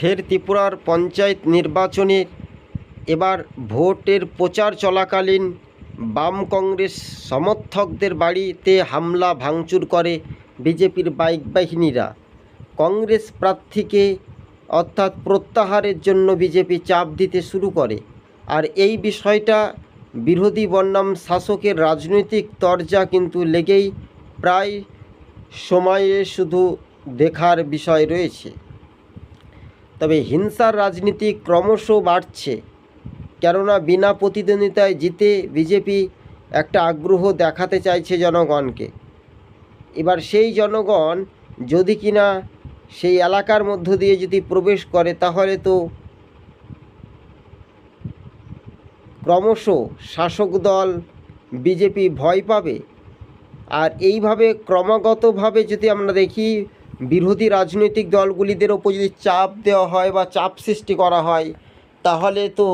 ফের ত্রিপুরার পঞ্চায়েত নির্বাচনের এবার ভোটের প্রচার চলাকালীন বাম কংগ্রেস সমর্থকদের বাড়িতে হামলা ভাঙচুর করে বিজেপির বাইক বাহিনীরা। কংগ্রেস প্রার্থীকে অর্থাৎ প্রত্যাহারের জন্য বিজেপি চাপ দিতে শুরু করে। আর এই বিষয়টা বিরোধী বনাম শাসকের রাজনৈতিক তরজা কিন্তু লেগেই প্রায় সময়ে শুধু দেখার বিষয় রয়েছে। তবে হিংসার রাজনীতি ক্রমশ বাড়ছে, কেননা বিনা প্রতিদ্বন্দ্বিতায় জিতে বিজেপি একটা আগ্রহ দেখাতে চাইছে জনগণকে। এবার সেই জনগণ যদি কিনা সেই এলাকার মধ্য দিয়ে যদি প্রবেশ করে, তাহলে তো ক্রমশ শাসক দল বিজেপি ভয় পাবে। আর এইভাবে ক্রমাগতভাবে যদি আমরা দেখি বিরোধী রাজনৈতিক দলগুলিদের ওপর যদি চাপ দেওয়া হয় বা চাপ সৃষ্টি করা হয়, তাহলে তো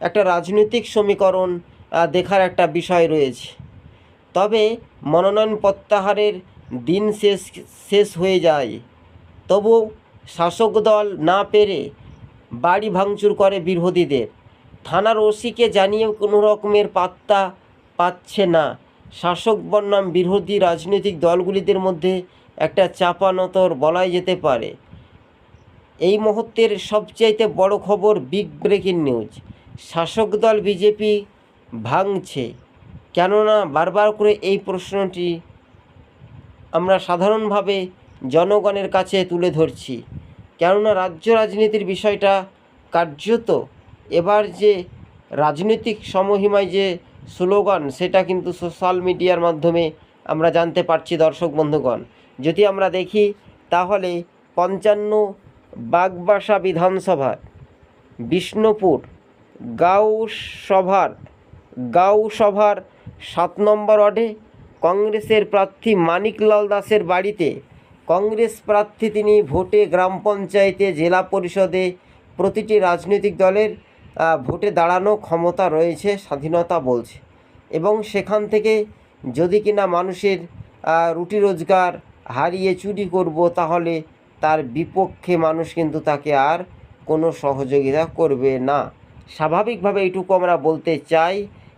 একটা রাজনৈতিক সমীকরণ দেখার একটা বিষয় রয়েছে। তবে মনোনয়ন প্রত্যাহারের দিন শেষ শেষ হয়ে যায়। তবু শাসক দল না পেরে বাড়ি ভাঙচুর করে বিরোধীদের। থানার ওসিকে জানিয়েও কোনো রকমের পাত্তা পাচ্ছে না। শাসক বনাম বিরোধী রাজনৈতিক দলগুলিদের মধ্যে একটা চাপানতর বলাই যেতে পারে। এই মুহূর্তের সবচাইতে বড় খবর বিগ ব্রেকিং নিউজ। শাসক দল বিজেপি ভাঙছে। কেননা বারবার করে এই প্রশ্নটি আমরা সাধারণভাবে জনগণের কাছে তুলে ধরছি। কেননা রাজ্য রাজনীতির বিষয়টা কার্যত এবার যে রাজনৈতিক সমহিমায় যে স্লোগান, সেটা কিন্তু সোশ্যাল মিডিয়ার মাধ্যমে আমরা জানতে পারছি দর্শক বন্ধুগণ। যদি আমরা দেখি, তাহলে পঞ্চান্ন বাগবাসা বিধানসভার, বিষ্ণুপুর গাঁও সভার গাঁও সভার সাত নম্বর ওয়ার্ডে কংগ্রেসের প্রার্থী মানিকলাল দাসের বাড়িতে কংগ্রেস প্রার্থী তিনি ভোটে গ্রাম পঞ্চায়েতে জেলা পরিষদে প্রতিটি রাজনৈতিক দলের ভোটে দাঁড়ানো ক্ষমতা রয়েছে, স্বাধীনতা বলছে। এবং সেখান থেকে যদি কিনা মানুষের রুটি রোজগার হারিয়ে চুরি করব তাহলে তার বিপক্ষে মানুষ কিন্তু তাকে আর কোনো সহযোগিতা করবে না। স্বাভাবিকভাবে এইটুকু আমরা বলতে চাই,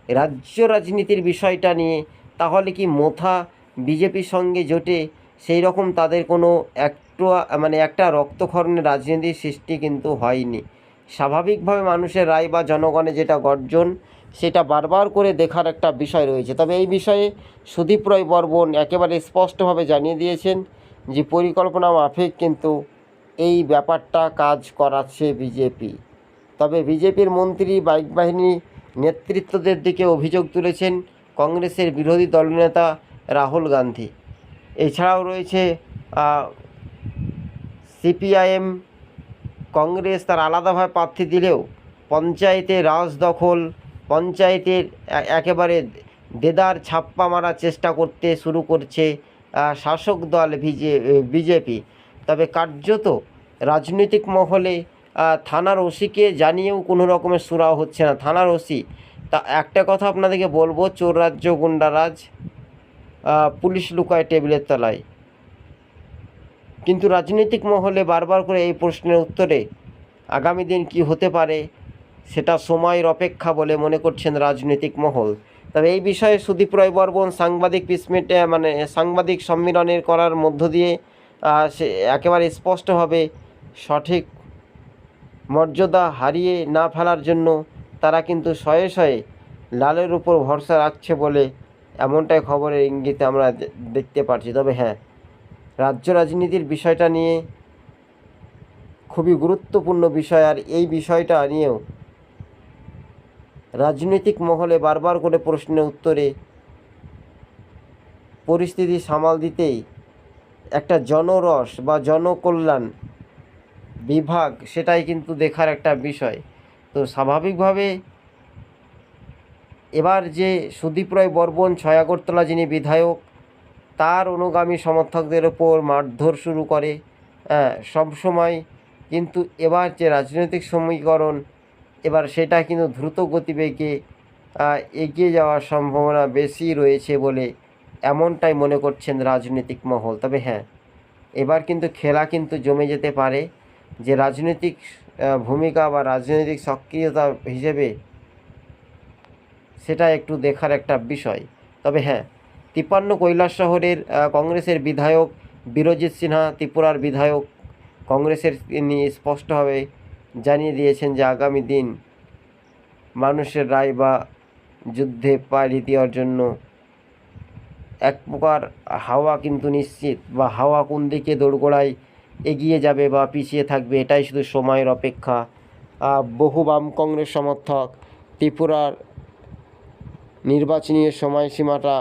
রাজ্য রাজনীতির বিষয়টা নিয়ে, তাহলে কি মোথা বিজেপির সঙ্গে জোটে সেই রকম তাদের কোনো একটু মানে একটা রক্তক্ষরণের রাজনীতির সৃষ্টি কিন্তু হয়নি। স্বাভাবিকভাবে মানুষের রায় বা জনগণের যেটা গর্জন সেটা বারবার করে দেখার একটা বিষয় রয়েছে। তবে এই বিষয়ে সুদীপ রায় বর্মন একেবারে স্পষ্টভাবে জানিয়ে দিয়েছেন যে, পরিকল্পনা মাফিক কিন্তু এই ব্যাপারটা কাজ করাচ্ছে বিজেপি। তবে বিজেপির মন্ত্রী, বাইক বাহিনী নেতৃত্বদের দিকে অভিযোগ তুলেছেন কংগ্রেসের বিরোধী দলনেতা রাহুল গান্ধী। এছাড়াও রয়েছে সিপিআইএম কংগ্রেস তার আলাদাভাবে প্রার্থী দিলেও পঞ্চায়েতে রাজ দখল পঞ্চায়েতের একেবারে দেদার ছাপ্পা মারার চেষ্টা করতে শুরু করছে শাসক দল বিজে বিজেপি। তবে কার্যত রাজনৈতিক মহলে থানার ওসিকে জানিয়েও কোনো রকমের সুরাও হচ্ছে না। থানার ওসি, তা একটা কথা আপনাদেরকে বলব, চোর রাজ্য গুন্ডারাজ পুলিশ লুকায় টেবিলের তলায়। কিন্তু রাজনৈতিক মহলে বারবার করে এই প্রশ্নের উত্তরে আগামী দিন কি হতে পারে সেটা সময়ের অপেক্ষা বলে মনে করছেন রাজনৈতিক মহল। তবে এই বিষয়ে সুদীপ রায় বর্মন সাংবাদিক পিসমেট মানে সাংবাদিক সম্মেলনের করার মধ্য দিয়ে সে একেবারে স্পষ্টভাবে সঠিক মর্যাদা হারিয়ে না ফেলার জন্য তারা কিন্তু শয়ে শয়ে লালের উপর ভরসা রাখছে বলে এমনটাই খবরের ইঙ্গিতে আমরা দেখতে পাচ্ছি। তবে হ্যাঁ রাজ্য রাজনীতির বিষয়টা নিয়ে খুবই গুরুত্বপূর্ণ বিষয়। আর এই বিষয়টা নিয়েও রাজনৈতিক মহলে বারবার করে প্রশ্নের উত্তরে পরিস্থিতি সামাল দিতেই একটা জনরস বা জনকল্যাণ বিভাগ সেটাই কিন্তু দেখার একটা বিষয়। তো স্বাভাবিকভাবে এবার যে সুদীপ রায় বর্মন ছয়াগরতলা যিনি বিধায়ক, তার অনুগামী সমর্থকদের ওপর মারধর শুরু করে। সবসময় কিন্তু এবার যে রাজনৈতিক সমীকরণ এবার সেটা কিন্তু দ্রুত গতিবেগে এগিয়ে যাওয়ার সম্ভাবনা বেশি রয়েছে বলে এমনটাই মনে করছেন রাজনৈতিক মহল। তবে হ্যাঁ এবার কিন্তু খেলা কিন্তু জমে যেতে পারে। যে রাজনৈতিক ভূমিকা বা রাজনৈতিক সক্রিয়তা হিসেবে সেটা একটু দেখার একটা বিষয়। তবে হ্যাঁ তিপ্পান্ন কৈলাস শহরের কংগ্রেসের বিধায়ক বিরজিৎ সিনহা, ত্রিপুরার বিধায়ক কংগ্রেসের তিনি স্পষ্টভাবে জানিয়ে দিয়েছেন যে আগামী দিন মানুষের রায় বা যুদ্ধে পাড়ি দেওয়ার জন্য এক প্রকার হাওয়া কিন্তু নিশ্চিত বা হাওয়া কোন দিকে দোরগোড়ায় এগিয়ে যাবে বা পিছিয়ে থাকবে, এটাই শুধু সময়ের অপেক্ষা। বহু বাম কংগ্রেস সমর্থক ত্রিপুরার নির্বাচনী সময়সীমাটা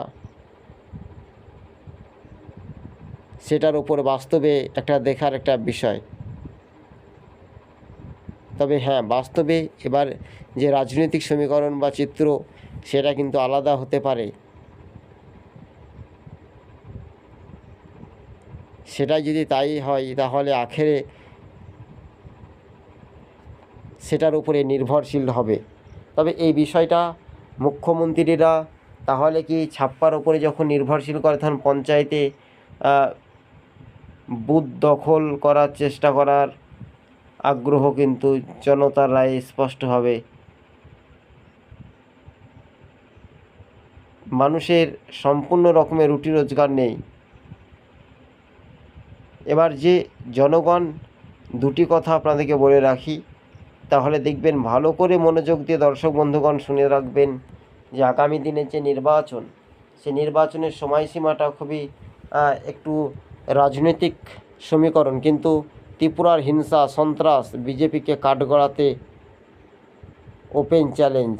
সেটার উপর বাস্তবে একটা দেখার একটা বিষয়। তবে হ্যাঁ বাস্তবে এবার যে রাজনৈতিক সমীকরণ বা চিত্র, সেটা কিন্তু আলাদা হতে পারে। সেটা যদি তাই হয়, তাহলে আখেরে সেটার উপরে নির্ভরশীল হবে। তবে এই বিষয়টা মুখ্যমন্ত্রীরা তাহলে কি ছাপ্পার ওপরে যখন নির্ভরশীল করে, তখন পঞ্চায়েতে বুথ দখল করার চেষ্টা করার আগ্রহ কিন্তু জনতার রায়ে স্পষ্ট হবে। মানুষের সম্পূর্ণ রকমের রুটি রোজগার নেই। এবার যে জনগণ দুটি কথা আপনাদেরকে বলে রাখি, তাহলে দেখবেন ভালো করে মনোযোগ দিয়ে দর্শক বন্ধুগণ শুনে রাখবেন যে আগামী দিনের যে নির্বাচন, সে নির্বাচনের সময়সীমাটা খুবই একটু রাজনৈতিক সমীকরণ। কিন্তু ত্রিপুরার হিংসা, সন্ত্রাস, বিজেপিকে কাঠগড়াতে ওপেন চ্যালেঞ্জ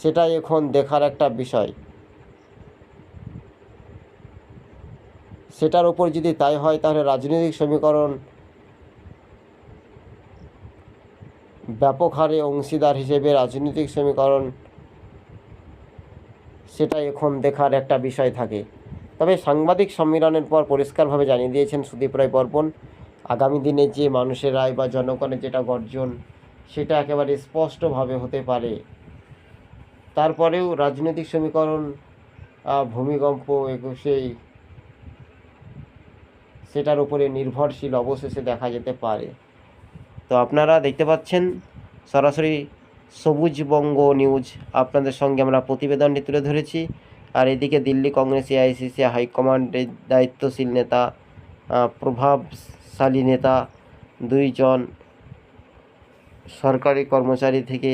সেটাই এখন দেখার একটা বিষয়। সেটার উপর যদি তাই হয়, তাহলে রাজনৈতিক সমীকরণ ব্যাপক হারে অংশীদার হিসেবে রাজনৈতিক সমীকরণ সেটা এখন দেখার একটা বিষয় থাকে। তবে সাংবাদিক সম্মেলনের পর পরিষ্কারভাবে জানিয়ে দিয়েছেন সুদীপ রায় বর্মন, আগামী দিনে যে মানুষের রায় বা জনগণের যেটা গর্জন, সেটা একেবারে স্পষ্টভাবে হতে পারে। তারপরেও রাজনৈতিক সমীকরণ ভূমিকম্প একুশেই সেটার উপরে নির্ভরশীল অবশেষে দেখা যেতে পারে। তো আপনারা দেখতে পাচ্ছেন, সরাসরি সবুজ বঙ্গ নিউজ আপনাদের সঙ্গে আমরা প্রতিবেদনটি তুলে ধরেছি। আর এদিকে দিল্লি কংগ্রেস এআইসিসি হাইকমান্ডের দায়িত্বশীল নেতা প্রভাবশালী নেতা দুইজন সরকারি কর্মচারী থেকে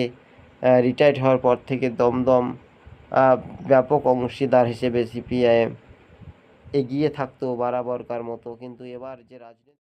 রিটায়ার্ড হওয়ার পর থেকে দমদম ব্যাপক অংশীদার হিসেবে সিপিআইএম এগিয়ে থাকতো, বরাবরকার মতো। কিন্তু এবার যে রাজনীতি